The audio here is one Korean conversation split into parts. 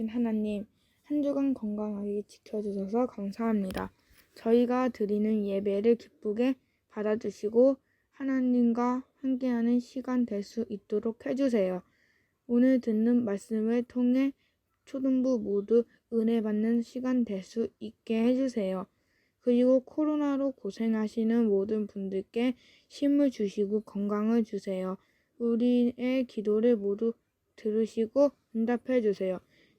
많으신 하나님, 한 주간 건강하게 지켜주셔서 감사합니다. 저희가 드리는 예배를 기쁘게 받아주시고 하나님과 함께하는 시간 될 수 있도록 해주세요. 오늘 듣는 말씀을 통해 초등부 모두 은혜 받는 시간 될 수 있게 해주세요. 그리고 코로나로 고생하시는 모든 분들께 힘을 주시고 건강을 주세요. 우리의 기도를 모두 들으시고 응답해 주세요.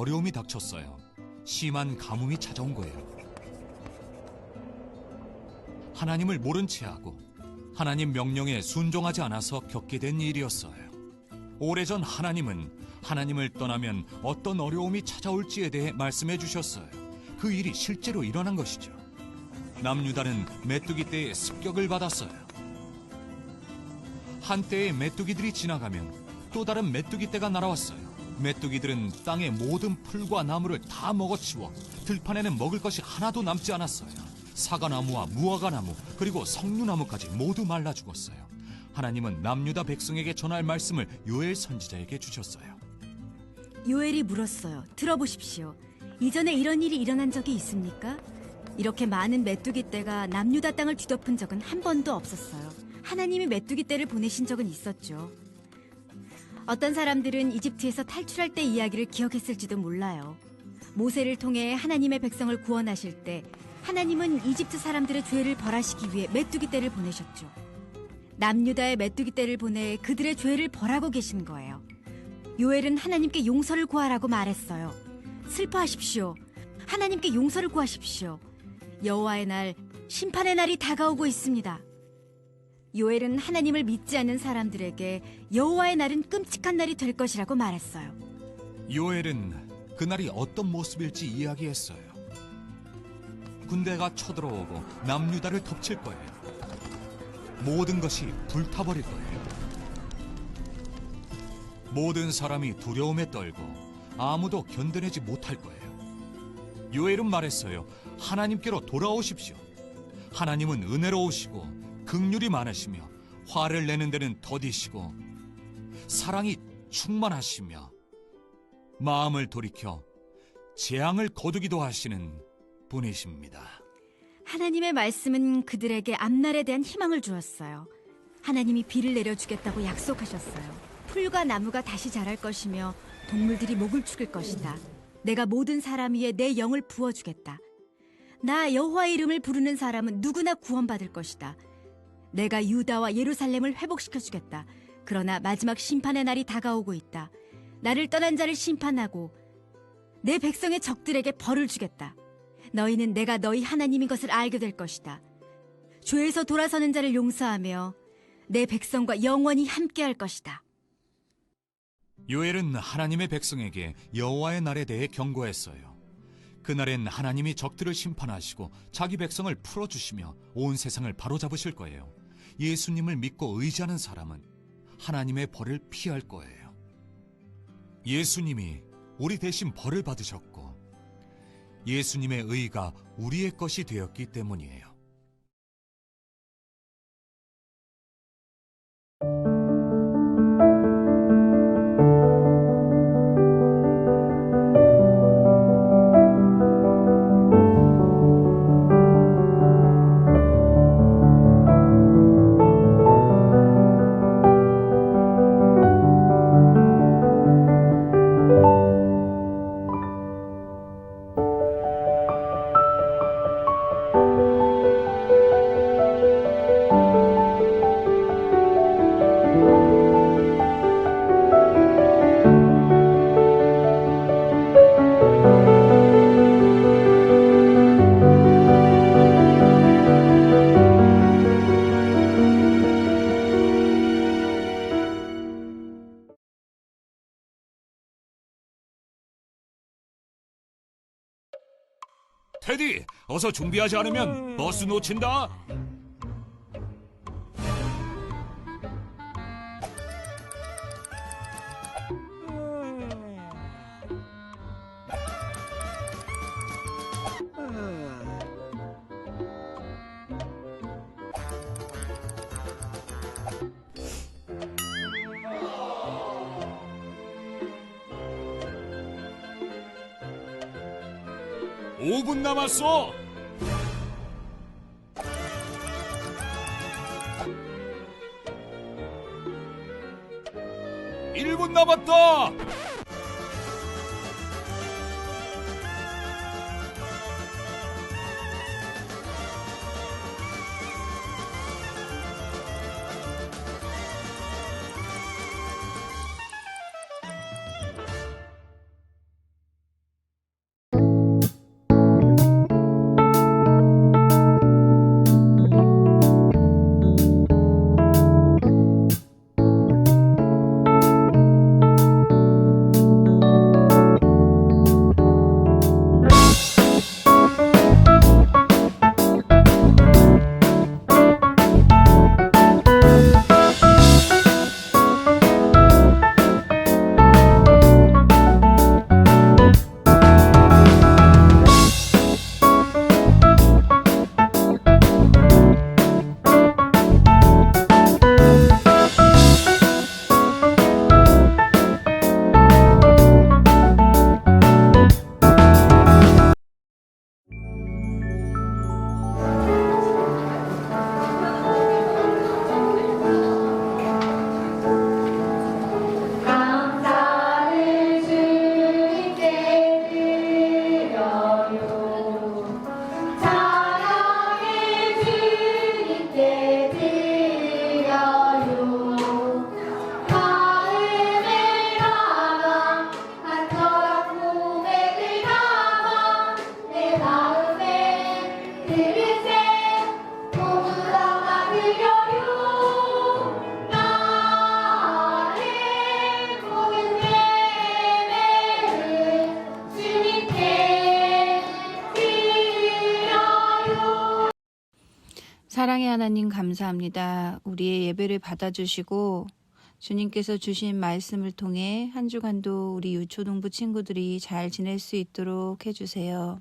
어려움이 닥쳤어요. 심한 가뭄이 찾아온 거예요. 하나님을 모른 채 하고 하나님 명령에 순종하지 않아서 겪게 된 일이었어요. 오래전 하나님은 하나님을 떠나면 어떤 어려움이 찾아올지에 대해 말씀해 주셨어요. 그 일이 실제로 일어난 것이죠. 남유다는 메뚜기 떼의 습격을 받았어요. 한때의 메뚜기들이 지나가면 또 다른 메뚜기 떼가 날아왔어요. 메뚜기들은 땅의 모든 풀과 나무를 다 먹어치워 들판에는 먹을 것이 하나도 남지 않았어요. 사과나무와 무화과나무 그리고 석류나무까지 모두 말라 죽었어요. 하나님은 남유다 백성에게 전할 말씀을 요엘 선지자에게 주셨어요. 요엘이 물었어요. 들어보십시오. 이전에 이런 일이 일어난 적이 있습니까? 이렇게 많은 메뚜기 떼가 남유다 땅을 뒤덮은 적은 한 번도 없었어요. 하나님이 메뚜기 떼를 보내신 적은 있었죠. 어떤 사람들은 이집트에서 탈출할 때 이야기를 기억했을지도 몰라요. 모세를 통해 하나님의 백성을 구원하실 때 하나님은 이집트 사람들의 죄를 벌하시기 위해 메뚜기 떼를 보내셨죠. 남유다의 메뚜기 떼를 보내 그들의 죄를 벌하고 계신 거예요. 요엘은 하나님께 용서를 구하라고 말했어요. 슬퍼하십시오. 하나님께 용서를 구하십시오. 여호와의 날, 심판의 날이 다가오고 있습니다. 요엘은 하나님을 믿지 않는 사람들에게 여호와의 날은 끔찍한 날이 될 것이라고 말했어요. 요엘은 그날이 어떤 모습일지 이야기했어요. 군대가 쳐들어오고 남유다를 덮칠 거예요. 모든 것이 불타버릴 거예요. 모든 사람이 두려움에 떨고 아무도 견뎌내지 못할 거예요. 요엘은 말했어요. 하나님께로 돌아오십시오. 하나님은 은혜로우시고 극률이 많으시며 화를 내는 데는 더디시고 사랑이 충만하시며 마음을 돌이켜 재앙을 거두기도 하시는 분이십니다. 하나님의 말씀은 그들에게 앞날에 대한 희망을 주었어요. 하나님이 비를 내려주겠다고 약속하셨어요. 풀과 나무가 다시 자랄 것이며 동물들이 목을 축일 것이다. 내가 모든 사람 위에 내 영을 부어주겠다. 나 여호와의 이름을 부르는 사람은 누구나 구원받을 것이다. 내가 유다와 예루살렘을 회복시켜 주겠다. 그러나 마지막 심판의 날이 다가오고 있다. 나를 떠난 자를 심판하고 내 백성의 적들에게 벌을 주겠다. 너희는 내가 너희 하나님인 것을 알게 될 것이다. 죄에서 돌아서는 자를 용서하며 내 백성과 영원히 함께할 것이다. 요엘은 하나님의 백성에게 여호와의 날에 대해 경고했어요. 그날엔 하나님이 적들을 심판하시고 자기 백성을 풀어주시며 온 세상을 바로잡으실 거예요. 예수님을 믿고 의지하는 사람은 하나님의 벌을 피할 거예요. 예수님이 우리 대신 벌을 받으셨고 예수님의 의가 우리의 것이 되었기 때문이에요. 어서 준비하지 않으면 버스 놓친다. 오분 남았어. 일분 남았 감사합니다. 우리의 예배를 받아주시고 주님께서 주신 말씀을 통해 한 주간도 우리 유초동부 친구들이 잘 지낼 수 있도록 해주세요.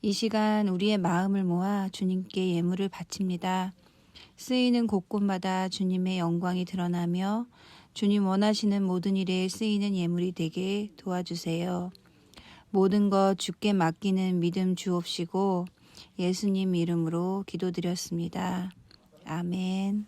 이 시간 우리의 마음을 모아 주님께 예물을 바칩니다. 쓰이는 곳곳마다 주님의 영광이 드러나며 주님 원하시는 모든 일에 쓰이는 예물이 되게 도와주세요. 모든 것 주께 맡기는 믿음 주옵시고 예수님 이름으로 기도드렸습니다. 아멘.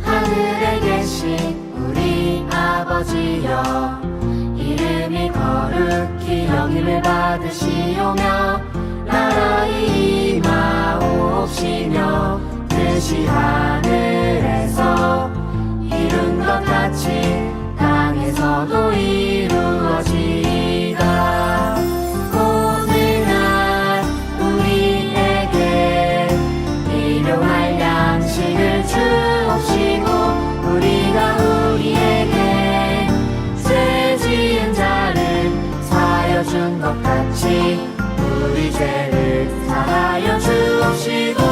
하늘에 계신 우리 아버지여 이름이 거룩히 여김을 받으시오며 나라의 임하옵시며 뜻이 하 땅에서도 이루어지이다. 오늘 날 우리에게 일용할 양식을 주옵시고 우리가 우리에게 죄 지은 자를 사하여 준 것 같이 우리 죄를 사하여 주옵시고